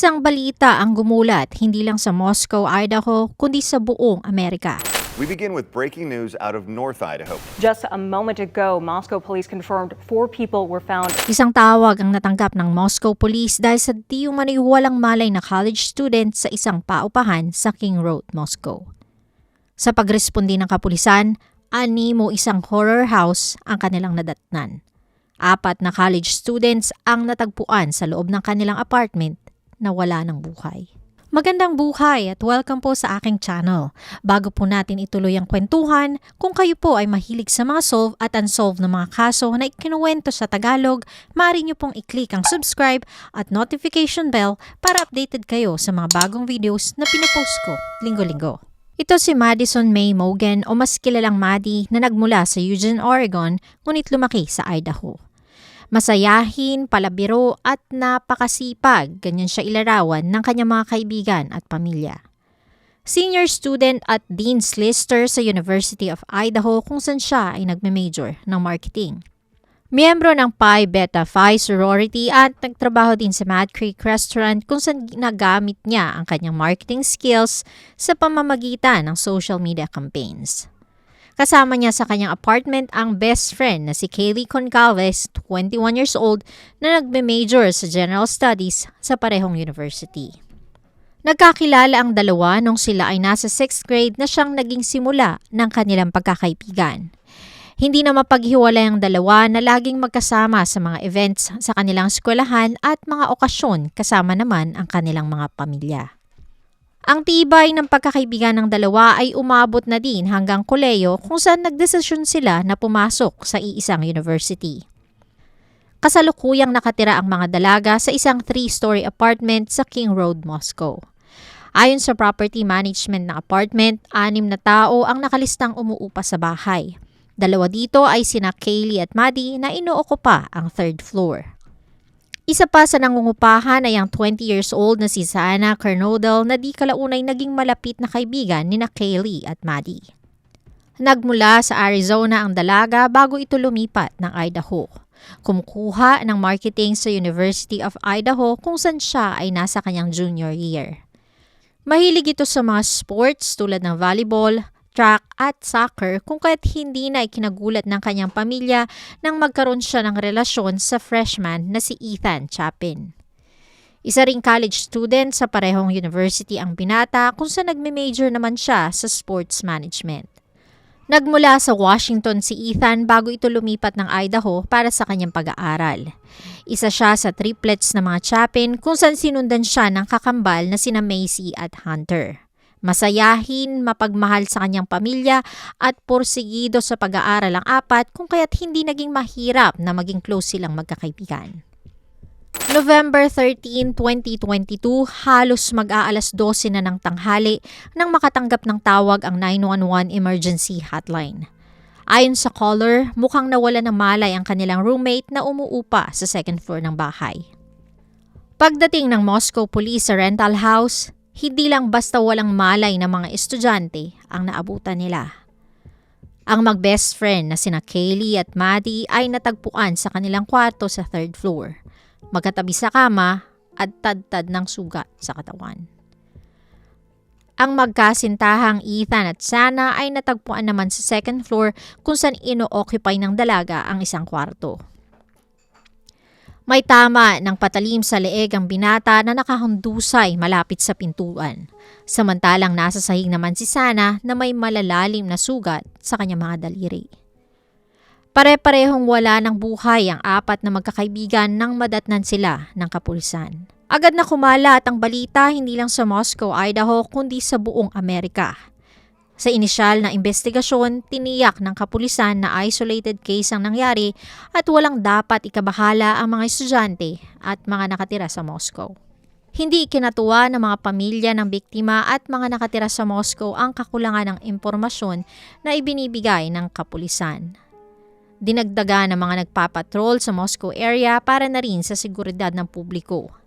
Isang balita ang gumulat hindi lang sa Moscow, Idaho, kundi sa buong Amerika. We begin with breaking news out of North Idaho. Just a moment ago, Moscow police confirmed four people were found Isang tawag ang natanggap ng Moscow Police dahil sa di umano'y walang malay na college student sa isang paupahan sa King Road, Moscow. Sa pagrespondi ng kapulisan, ani mo isang horror house ang kanilang nadatnan. Apat na college students ang natagpuan sa loob ng kanilang apartment na wala ng buhay. Magandang buhay at welcome po sa aking channel. Bago po natin ituloy ang kwentuhan, kung kayo po ay mahilig sa mga solve at unsolved na mga kaso na ikinuwento sa Tagalog, maaari nyo pong i-click ang subscribe at notification bell para updated kayo sa mga bagong videos na pinopost ko linggo-linggo. Ito si Madison May Mogan o mas kilalang Maddie na nagmula sa Eugene, Oregon, ngunit lumaki sa Idaho. Masayahin, palabiro at napakasipag, ganyan siya ilarawan ng kanyang mga kaibigan at pamilya. Senior student at Dean's Lister sa University of Idaho kung saan siya ay nagme-major ng marketing. Miyembro ng Pi Beta Phi sorority at nagtrabaho din sa Mad Creek Restaurant kung saan ginagamit niya ang kanyang marketing skills sa pamamagitan ng social media campaigns. Kasama niya sa kanyang apartment ang best friend na si Kaylee Concalves, 21 years old, na nagme-major sa General Studies sa parehong university. Nagkakilala ang dalawa nung sila ay nasa 6th grade na siyang naging simula ng kanilang pagkakaibigan. Hindi na mapaghiwalay ang dalawa na laging magkasama sa mga events sa kanilang eskwelahan at mga okasyon kasama naman ang kanilang mga pamilya. Ang tibay ng pagkakaibigan ng dalawa ay umabot na din hanggang koleyo kung saan nagdesisyon sila na pumasok sa iisang university. Kasalukuyang nakatira ang mga dalaga sa isang three-story apartment sa King Road, Moscow. Ayon sa property management ng apartment, anim na tao ang nakalistang umuupa sa bahay. Dalawa dito ay sina Kaylee at Maddie na inuokupa ang third floor. Isa pa sa nangungupahan ay ang 20 years old na si Sana Kernodal na di kalaunay naging malapit na kaibigan ni na Kaylee at Maddie. Nagmula sa Arizona ang dalaga bago ito lumipat ng Idaho. Kumukuha ng marketing sa University of Idaho kung saan siya ay nasa kanyang junior year. Mahilig ito sa mga sports tulad ng volleyball, track at soccer kung kaya't hindi na ikinagulat ng kanyang pamilya nang magkaroon siya ng relasyon sa freshman na si Ethan Chapin. Isa ring college student sa parehong university ang binata kung saan nagme-major naman siya sa sports management. Nagmula sa Washington si Ethan bago ito lumipat ng Idaho para sa kanyang pag-aaral. Isa siya sa triplets na mga Chapin kung saan sinundan siya ng kakambal na sina Macy at Hunter. Masayahin, mapagmahal sa kanyang pamilya at porsigido sa pag-aaral ang apat kung kaya't hindi naging mahirap na maging close silang magkakaibigan. November 13, 2022, halos mag-aalas 12 na ng tanghali nang makatanggap ng tawag ang 911 emergency hotline. Ayon sa caller, mukhang nawala ng malay ang kanilang roommate na umuupa sa second floor ng bahay. Pagdating ng Moscow Police sa rental house, hindi lang basta walang malay ng mga estudyante ang naabutan nila. Ang mag-best friend na sina Kaylee at Maddie ay natagpuan sa kanilang kwarto sa third floor, magkatabi sa kama at tad-tad ng sugat sa katawan. Ang magkasintahang Ethan at Sana ay natagpuan naman sa second floor kung saan ino-occupy ng dalaga ang isang kwarto. May tama ng patalim sa leeg ang binata na nakahundusay malapit sa pintuan. Samantalang nasa sahig naman si Sana na may malalalim na sugat sa kanyang mga daliri. Pare-parehong wala ng buhay ang apat na magkakaibigan nang madatnan sila ng kapulisan. Agad na kumalat ang balita hindi lang sa Moscow, Idaho, kundi sa buong Amerika. Sa inisyal na investigasyon, tiniyak ng kapulisan na isolated case ang nangyari at walang dapat ikabahala ang mga estudyante at mga nakatira sa Moscow. Hindi ikinatuwa ng mga pamilya ng biktima at mga nakatira sa Moscow ang kakulangan ng impormasyon na ibinibigay ng kapulisan. Dinagdaga ng mga nagpapatrol sa Moscow area para na rin sa seguridad ng publiko.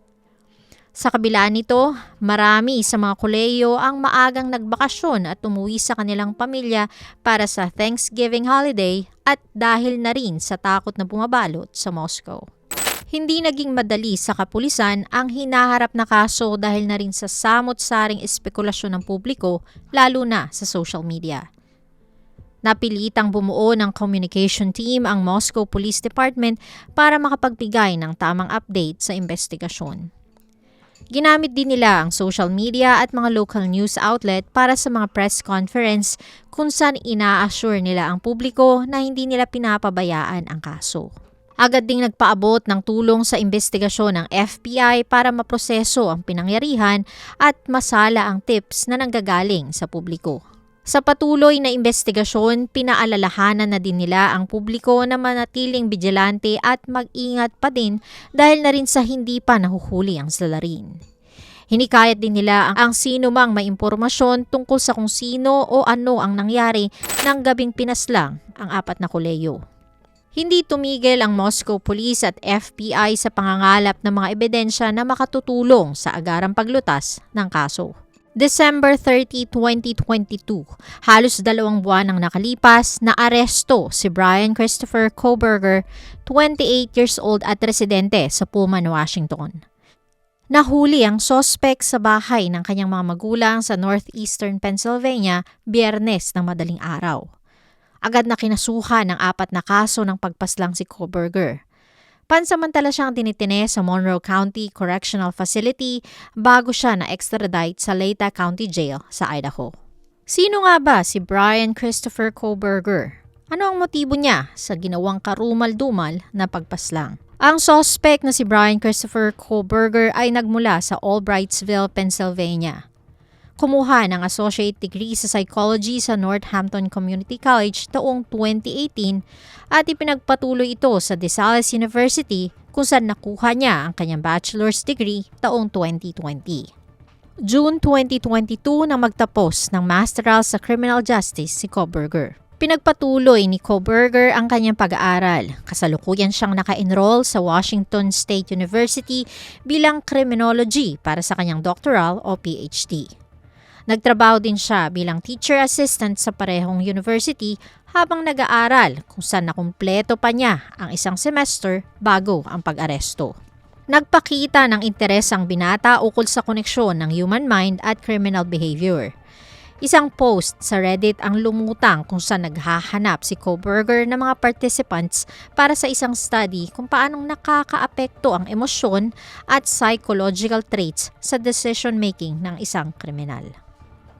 Sa kabila nito, marami sa mga koleyo ang maagang nagbakasyon at umuwi sa kanilang pamilya para sa Thanksgiving holiday at dahil na rin sa takot na bumabalot sa Moscow. Hindi naging madali sa kapulisan ang hinaharap na kaso dahil na rin sa samot-saring espekulasyon ng publiko, lalo na sa social media. Napilitang bumuo ng communication team ang Moscow Police Department para makapagbigay ng tamang update sa investigasyon. Ginamit din nila ang social media at mga local news outlet para sa mga press conference kung saan ina-assure nila ang publiko na hindi nila pinapabayaan ang kaso. Agad ding nagpaabot ng tulong sa investigasyon ng FBI para maproseso ang pinangyarihan at masala ang tips na nanggagaling sa publiko. Sa patuloy na investigasyon, pinaalalahanan na din nila ang publiko na manatiling vigilante at mag-ingat pa din dahil na rin sa hindi pa nahuhuli ang salarin. Hinikayat din nila ang, ang sino mang may impormasyon tungkol sa kung sino o ano ang nangyari ng gabing pinaslang ang apat na kuleyo. Hindi tumigil ang Moscow Police at FBI sa pangangalap ng mga ebidensya na makatutulong sa agarang paglutas ng kaso. December 30, 2022, halos dalawang buwan ang nakalipas na aresto si Brian Christopher Koberger, 28 years old at residente sa Pullman, Washington. Nahuli ang sospek sa bahay ng kanyang mga magulang sa northeastern Pennsylvania biyernes ng madaling araw. Agad na kinasuhan ng apat na kaso ng pagpaslang si Koberger. Pansamantala siyang tinitine sa Monroe County Correctional Facility bago siya na extradite sa Leyte County Jail sa Idaho. Sino nga ba si Brian Christopher Koberger? Ano ang motibo niya sa ginawang karumal-dumal na pagpaslang? Ang suspect na si Brian Christopher Koberger ay nagmula sa Albrightsville, Pennsylvania. Kumuha ng associate degree sa psychology sa Northampton Community College taong 2018 at ipinagpatuloy ito sa DeSales University kung saan nakuha niya ang kanyang bachelor's degree taong 2020. June 2022 nang magtapos ng masteral sa criminal justice si Koberger. Pinagpatuloy ni Koberger ang kanyang pag-aaral. Kasalukuyan siyang naka-enroll sa Washington State University bilang criminology para sa kanyang doctoral o PhD. Nagtrabaho din siya bilang teacher assistant sa parehong university habang nag-aaral kung saan nakumpleto pa niya ang isang semester bago ang pag-aresto. Nagpakita ng interes ang binata ukol sa koneksyon ng human mind at criminal behavior. Isang post sa Reddit ang lumutang kung saan naghahanap si Koberger ng mga participants para sa isang study kung paanong nakakaapekto ang emosyon at psychological traits sa decision making ng isang kriminal.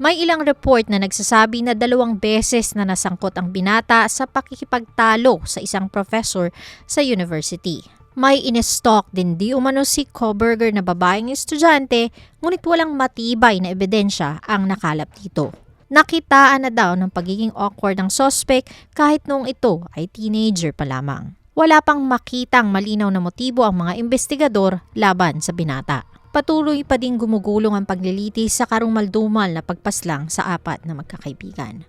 May ilang report na nagsasabi na dalawang beses na nasangkot ang binata sa pakikipagtalo sa isang professor sa university. May inestalk din di umano si Koberger na babaeng estudyante ngunit walang matibay na ebidensya ang nakalap dito. Nakitaan na daw ng pagiging awkward ng suspect kahit noong ito ay teenager pa lamang. Wala pang makitang malinaw na motibo ang mga investigador laban sa binata. Patuloy pa ding gumugulong ang paglilitis sa karumaldumal na pagpaslang sa apat na magkakaibigan.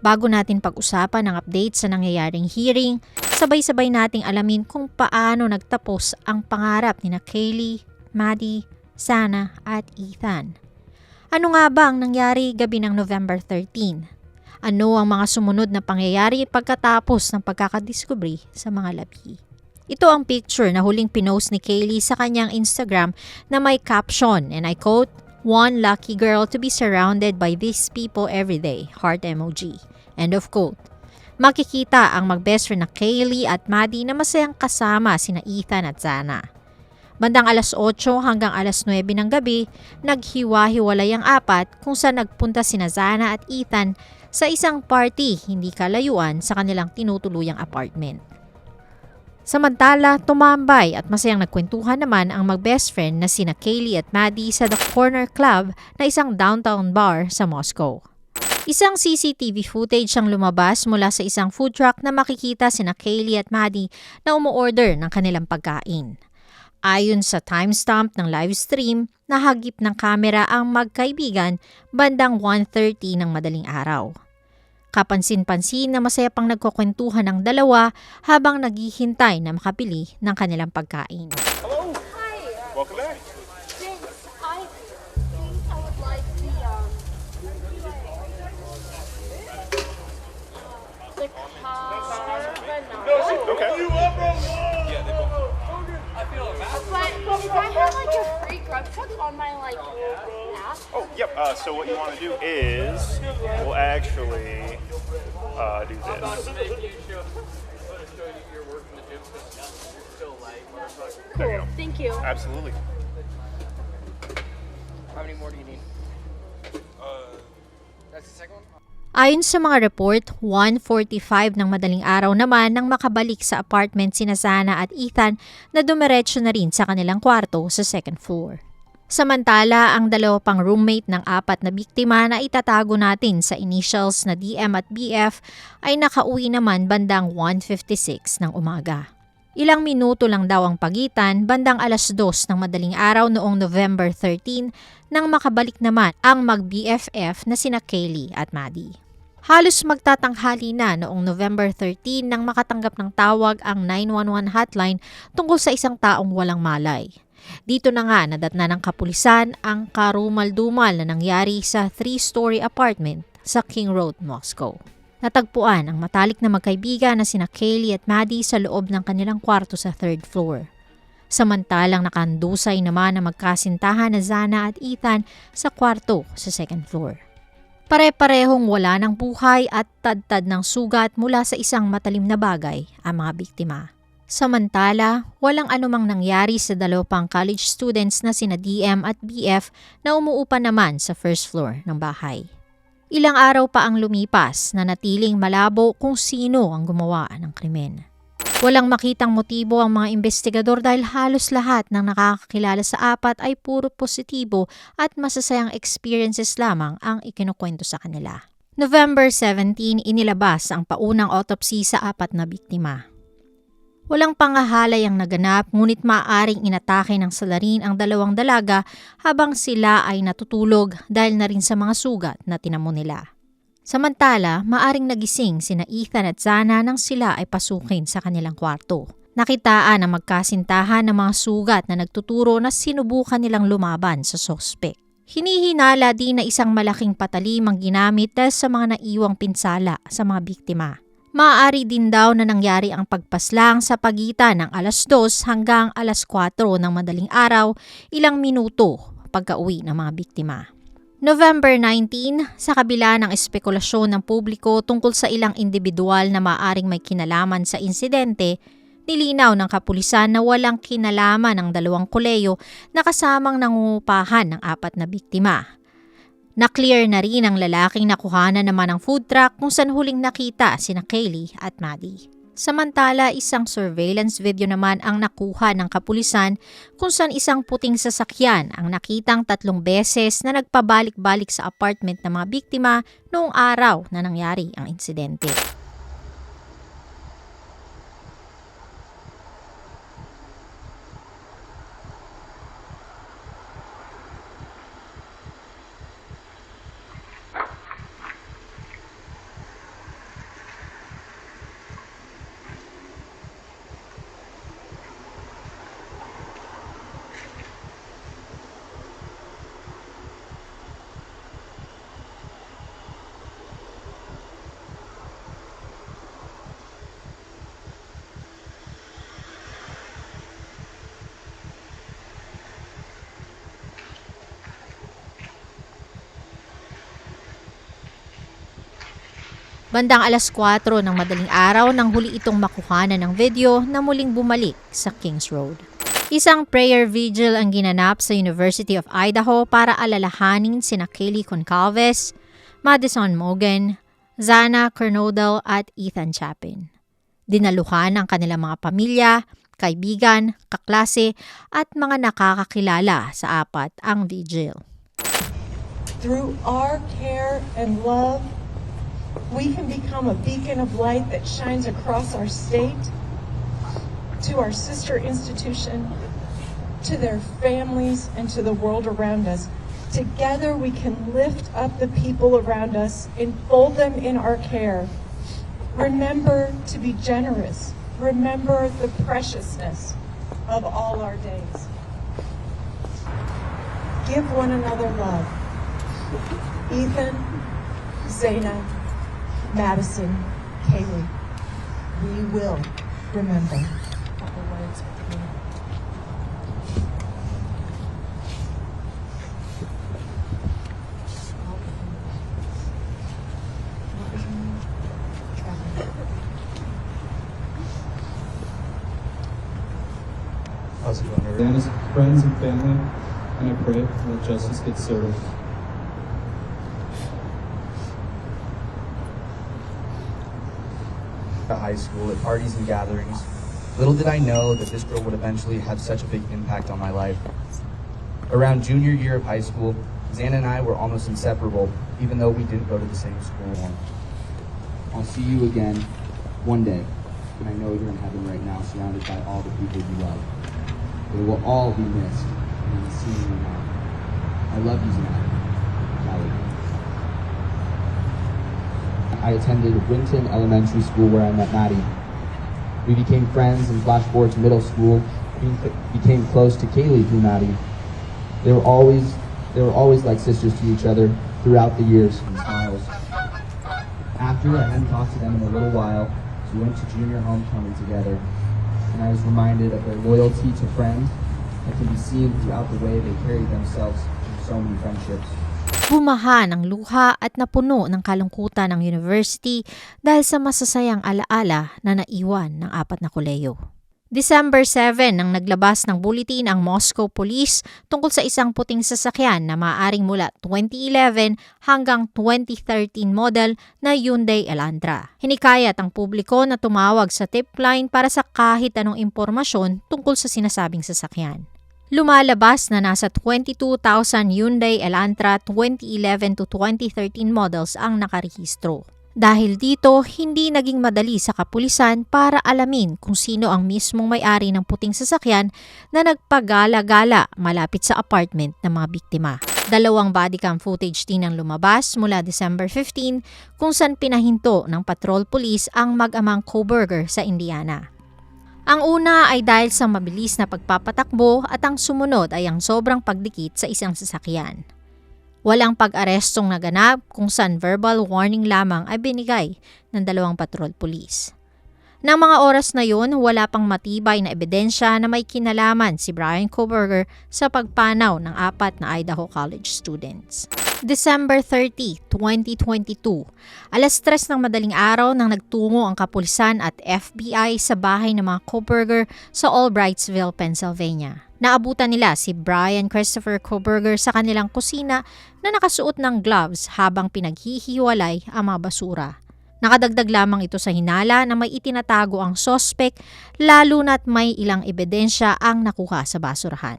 Bago natin pag-usapan ang update sa nangyayaring hearing, sabay-sabay nating alamin kung paano nagtapos ang pangarap ni na Kaylee, Maddie, Sana at Ethan. Ano nga ba ang nangyari gabi ng November 13? Ano ang mga sumunod na pangyayari pagkatapos ng pagkakadiskubre sa mga labi? Ito ang picture na huling pinost ni Kaylee sa kanyang Instagram na may caption and I quote, One lucky girl to be surrounded by these people every day. Heart emoji. End of quote. Makikita ang mag-best friend na Kaylee at Maddie na masayang kasama sina Ethan at Zana. Bandang alas 8 hanggang alas 9 ng gabi, naghiwa-hiwalay ang apat kung saan nagpunta sina Zana at Ethan sa isang party hindi kalayuan sa kanilang tinutuluyang apartment. Samantala, tumambay at masayang nagkwentuhan naman ang mag-best friend na sina Kaylee at Maddie sa The Corner Club na isang downtown bar sa Moscow. Isang CCTV footage ang lumabas mula sa isang food truck na makikita sina Kaylee at Maddie na umuorder ng kanilang pagkain. Ayon sa timestamp ng live stream, nahagip ng kamera ang magkaibigan bandang 1.30 ng madaling araw. Kapansin-pansin na masaya pang nagkukwentuhan ng dalawa habang naghihintay na makabili ng kanilang pagkain. Welcome back. Thanks. I think I would like the the carbonara. Okay. You up, bro? Yeah, they both. But if I have like a free grub truck on my like app, Oh, yep. Uh, so what you want to do is we'll actually uh, do this. There you go. thank you. Absolutely. How many more do you need? Uh, that's the second one? Ayon sa mga report, 1.45 ng madaling araw naman nang makabalik sa apartment sina Sana at Ethan na dumiretso na rin sa kanilang kwarto sa second floor. Samantala, ang dalawa pang roommate ng apat na biktima na itatago natin sa initials na DM at BF ay nakauwi naman bandang 1.56 ng umaga. Ilang minuto lang daw ang pagitan bandang alas 2 ng madaling araw noong November 13 nang makabalik naman ang mag-BFF na sina Kaylee at Maddie. Halos magtatanghali na noong November 13 nang makatanggap ng tawag ang 911 hotline tungkol sa isang taong walang malay. Dito na nga nadatna ng kapulisan ang karumal-dumal na nangyari sa three-story apartment sa King Road, Moscow. Natagpuan ang matalik na magkaibigan na sina Kaylee at Maddie sa loob ng kanilang kwarto sa third floor. Samantalang nakandusay naman na magkasintahan na Zana at Ethan sa kwarto sa second floor. Pare-parehong wala ng buhay at tad-tad ng sugat mula sa isang matalim na bagay ang mga biktima. Samantala, walang anumang nangyari sa dalawa pang college students na sina DM at BF na umuupa naman sa first floor ng bahay. Ilang araw pa ang lumipas na natiling malabo kung sino ang gumawa ng krimen. Walang makitang motibo ang mga investigador dahil halos lahat ng nakakakilala sa apat ay puro positibo at masasayang experiences lamang ang ikinukwento sa kanila. November 17, inilabas ang paunang autopsy sa apat na biktima. Walang pangahalay ang naganap ngunit maaaring inatake ng salarin ang dalawang dalaga habang sila ay natutulog dahil na rin sa mga sugat na tinamo nila. Samantala, maaring nagising sina Ethan at Zana nang sila ay pasukin sa kanilang kwarto. Nakitaan ang magkasintahan ng mga sugat na nagtuturo na sinubukan nilang lumaban sa sospek. Hinihinala din na isang malaking patalim ang ginamit sa mga naiwang pinsala sa mga biktima. Maaari din daw na nangyari ang pagpaslang sa pagitan ng alas 2 hanggang alas 4 ng madaling araw, ilang minuto pagka-uwi ng mga biktima. November 19, sa kabila ng espekulasyon ng publiko tungkol sa ilang individual na maaring may kinalaman sa insidente, nilinaw ng kapulisan na walang kinalaman ng dalawang koleyo na kasamang nangungupahan ng apat na biktima. Na-clear na rin ang lalaking nakuhanan naman ng food truck kung saan huling nakita sina Kaylee at Maddie. Samantala, isang surveillance video naman ang nakuha ng kapulisan kung saan isang puting sasakyan ang nakitang tatlong beses na nagpabalik-balik sa apartment ng mga biktima noong araw na nangyari ang insidente. Bandang alas 4 ng madaling araw nang huli itong makuhanan ng video na muling bumalik sa Kings Road. Isang prayer vigil ang ginanap sa University of Idaho para alalahanin sina Kaylee Concalves, Madison Mogan, Zana Kernodal at Ethan Chapin. Dinaluhan ang kanilang mga pamilya, kaibigan, kaklase at mga nakakakilala sa apat ang vigil. Through our care and love, we can become a beacon of light that shines across our state, to our sister institution, to their families, and to the world around us. Together, we can lift up the people around us, enfold them in our care. Remember to be generous. Remember the preciousness of all our days. Give one another love. Ethan, Zaina, Madison, Kaylee, we will remember. How's it going, everyone? friends and family, and I pray that justice gets served. At high school, at parties and gatherings. Little did I know that this girl would eventually have such a big impact on my life. Around junior year of high school, Xana and I were almost inseparable, even though we didn't go to the same school. I'll see you again one day. And I know you're in heaven right now, surrounded by all the people you love. They will all be missed. And seeing you now. I love you, Zach. I attended Winton Elementary School where I met Maddie. We became friends in Flash Forge Middle School. We became close to Kaylee through Maddie. They were always they were always like sisters to each other throughout the years and smiles. After I hadn't talked to them in a little while, we went to junior homecoming together, and I was reminded of their loyalty to friends that can be seen throughout the way they carried themselves in so many friendships. Bumaha ng luha at napuno ng kalungkutan ng university dahil sa masasayang alaala na naiwan ng apat na koleyo. December 7 nang naglabas ng bulletin ang Moscow Police tungkol sa isang puting sasakyan na maaaring mula 2011 hanggang 2013 model na Hyundai Elantra. Hinikayat ang publiko na tumawag sa tip line para sa kahit anong impormasyon tungkol sa sinasabing sasakyan. Lumalabas na nasa 22,000 Hyundai Elantra 2011 to 2013 models ang nakarehistro. Dahil dito, hindi naging madali sa kapulisan para alamin kung sino ang mismong may-ari ng puting sasakyan na nagpagala-gala malapit sa apartment ng mga biktima. Dalawang bodycam footage din ang lumabas mula December 15 kung saan pinahinto ng patrol police ang mag-amang Coburger sa Indiana. Ang una ay dahil sa mabilis na pagpapatakbo at ang sumunod ay ang sobrang pagdikit sa isang sasakyan. Walang pag-arestong naganap kung saan verbal warning lamang ay binigay ng dalawang patrol police. Nang mga oras na yun, wala pang matibay na ebidensya na may kinalaman si Brian Koberger sa pagpanaw ng apat na Idaho College students. December 30, 2022, alas 3 ng madaling araw nang nagtungo ang kapulisan at FBI sa bahay ng mga Koberger sa Albrightsville, Pennsylvania. Naabutan nila si Brian Christopher Koberger sa kanilang kusina na nakasuot ng gloves habang pinaghihiwalay ang mga basura. Nakadagdag lamang ito sa hinala na may itinatago ang sospek lalo na't may ilang ebidensya ang nakuha sa basurahan.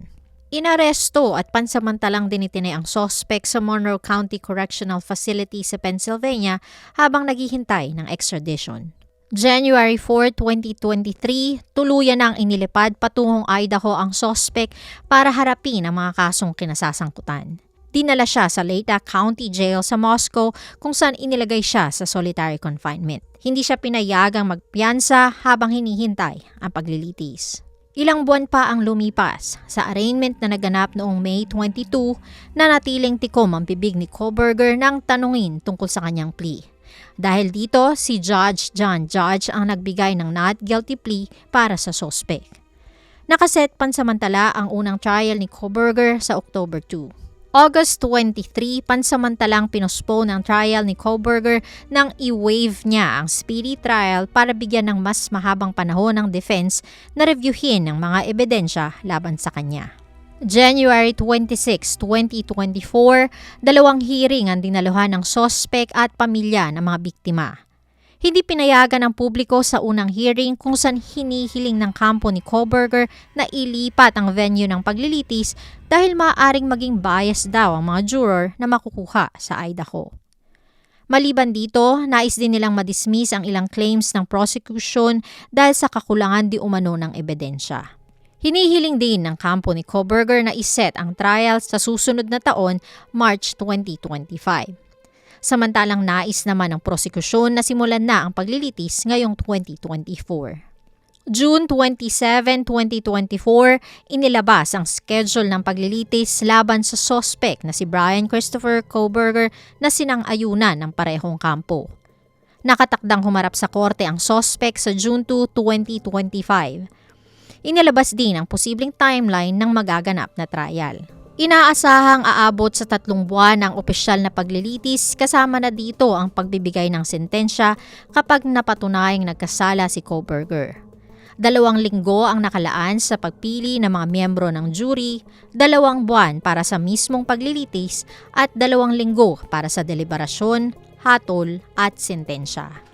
Inaresto at pansamantalang dinitinay ang sospek sa Monroe County Correctional Facility sa Pennsylvania habang naghihintay ng extradition. January 4, 2023, tuluyan nang inilipad patungong Idaho ang sospek para harapin ang mga kasong kinasasangkutan. Dinala siya sa Lata County Jail sa Moscow kung saan inilagay siya sa solitary confinement. Hindi siya pinayagang magpiyansa habang hinihintay ang paglilitis. Ilang buwan pa ang lumipas sa arraignment na naganap noong May 22 na natiling tikom ang bibig ni Koberger nang tanungin tungkol sa kanyang plea. Dahil dito, si Judge John Judge ang nagbigay ng not guilty plea para sa sospek. Nakaset pansamantala ang unang trial ni Koberger sa October 2. August 23, pansamantalang pinospone ang trial ni Koberger nang i-waive niya ang speedy trial para bigyan ng mas mahabang panahon ng defense na reviewin ng mga ebidensya laban sa kanya. January 26, 2024, dalawang hearing ang dinaluhan ng sospek at pamilya ng mga biktima. Hindi pinayagan ng publiko sa unang hearing kung saan hinihiling ng kampo ni Koberger na ilipat ang venue ng paglilitis dahil maaaring maging bias daw ang mga juror na makukuha sa Idaho. Maliban dito, nais din nilang madismiss ang ilang claims ng prosecution dahil sa kakulangan di umano ng ebidensya. Hinihiling din ng kampo ni Koberger na iset ang trial sa susunod na taon, March 2025. Samantalang nais naman ng prosekusyon na simulan na ang paglilitis ngayong 2024. June 27, 2024, inilabas ang schedule ng paglilitis laban sa sospek na si Brian Christopher Koberger na sinang-ayunan ng parehong kampo. Nakatakdang humarap sa korte ang sospek sa June 2, 2025. Inilabas din ang posibleng timeline ng magaganap na trial. Inaasahang aabot sa tatlong buwan ang opisyal na paglilitis kasama na dito ang pagbibigay ng sentensya kapag napatunayang nagkasala si Koberger. Dalawang linggo ang nakalaan sa pagpili ng mga miyembro ng jury, dalawang buwan para sa mismong paglilitis at dalawang linggo para sa deliberasyon, hatol at sentensya.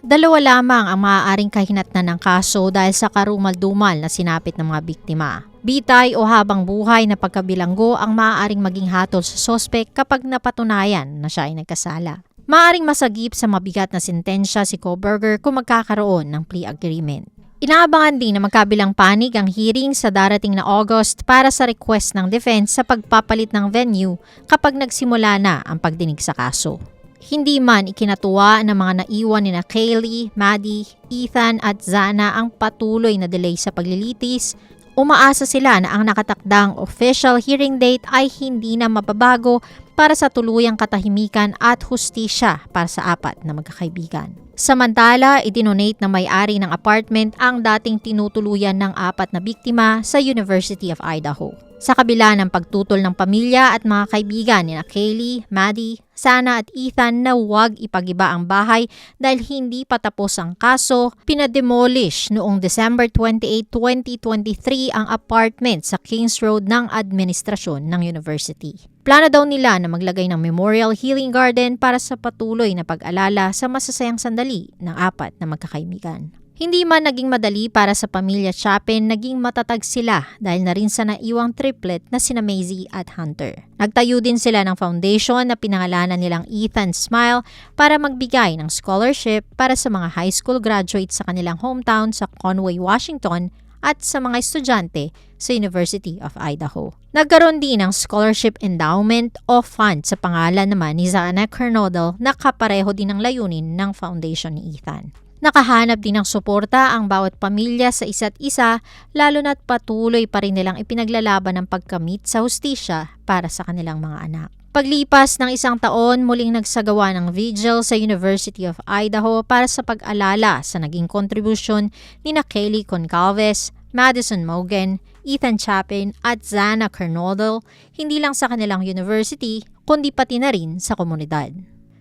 Dalawa lamang ang maaaring kahinatnan ng kaso dahil sa karumal-dumal na sinapit ng mga biktima. Bitay o habang buhay na pagkabilanggo ang maaaring maging hatol sa sospek kapag napatunayan na siya ay nagkasala. Maaring masagip sa mabigat na sentensya si Koberger kung magkakaroon ng plea agreement. Inaabangan din na magkabilang panig ang hearing sa darating na August para sa request ng defense sa pagpapalit ng venue kapag nagsimula na ang pagdinig sa kaso. Hindi man ikinatuwa ng mga naiwan ni na Kaylee, Maddie, Ethan at Zana ang patuloy na delay sa paglilitis, umaasa sila na ang nakatakdang official hearing date ay hindi na mababago para sa tuluyang katahimikan at hustisya para sa apat na magkakaibigan. Samantala, idinonate na may-ari ng apartment ang dating tinutuluyan ng apat na biktima sa University of Idaho. Sa kabila ng pagtutol ng pamilya at mga kaibigan ni Kaylee, Maddie, Sana at Ethan na huwag ipagiba ang bahay dahil hindi pa tapos ang kaso, pinademolish noong December 28, 2023 ang apartment sa Kings Road ng administrasyon ng university. Plano daw nila na maglagay ng memorial healing garden para sa patuloy na pag-alala sa masasayang sandali ng apat na magkakaibigan. Hindi man naging madali para sa pamilya Chapin, naging matatag sila dahil na rin sa naiwang triplet na sina Maisie at Hunter. Nagtayo din sila ng foundation na pinangalanan nilang Ethan Smile para magbigay ng scholarship para sa mga high school graduates sa kanilang hometown sa Conway, Washington at sa mga estudyante sa University of Idaho. Nagkaroon din ng scholarship endowment o fund sa pangalan naman ni Zana Kernodle na kapareho din ng layunin ng foundation ni Ethan. Nakahanap din ng suporta ang bawat pamilya sa isa't isa lalo na't patuloy pa rin nilang ipinaglalaban ng pagkamit sa hustisya para sa kanilang mga anak. Paglipas ng isang taon, muling nagsagawa ng vigil sa University of Idaho para sa pag-alala sa naging kontribusyon ni na Kelly Concalves, Madison Mogan, Ethan Chapin at Zana Kernodle hindi lang sa kanilang university kundi pati na rin sa komunidad.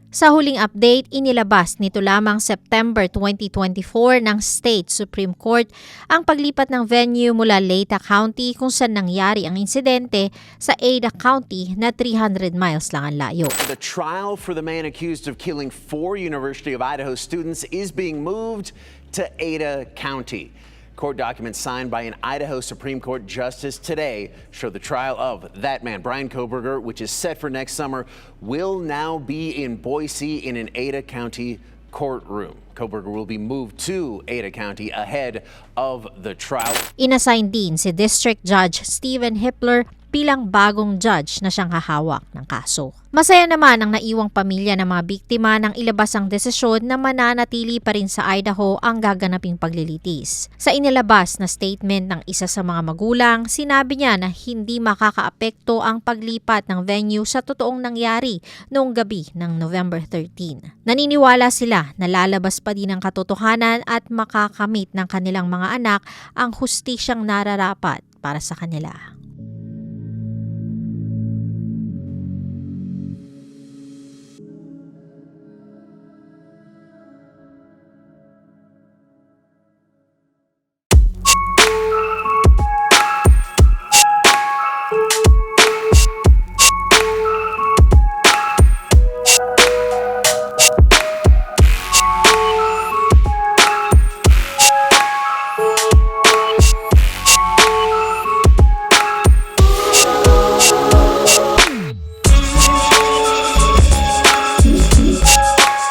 Sa huling update, inilabas nito lamang September 2024 ng State Supreme Court ang paglipat ng venue mula Leyte County kung saan nangyari ang insidente sa Ada County na 300 miles lang ang layo. The trial for the man accused of killing four University of Idaho students is being moved to Ada County. Court documents signed by an Idaho Supreme Court justice today show the trial of that man, Brian Koberger, which is set for next summer, will now be in Boise in an Ada County courtroom. Koberger will be moved to Ada County ahead of the trial. Inassign din si District Judge Stephen Hippler bilang bagong judge na siyang hahawak ng kaso. Masaya naman ang naiwang pamilya ng mga biktima nang ilabas ang desisyon na mananatili pa rin sa Idaho ang gaganaping paglilitis. Sa inilabas na statement ng isa sa mga magulang, sinabi niya na hindi makakaapekto ang paglipat ng venue sa totoong nangyari noong gabi ng November 13. Naniniwala sila na lalabas pa din ang katotohanan at makakamit ng kanilang mga anak ang hustisyang nararapat para sa kanila.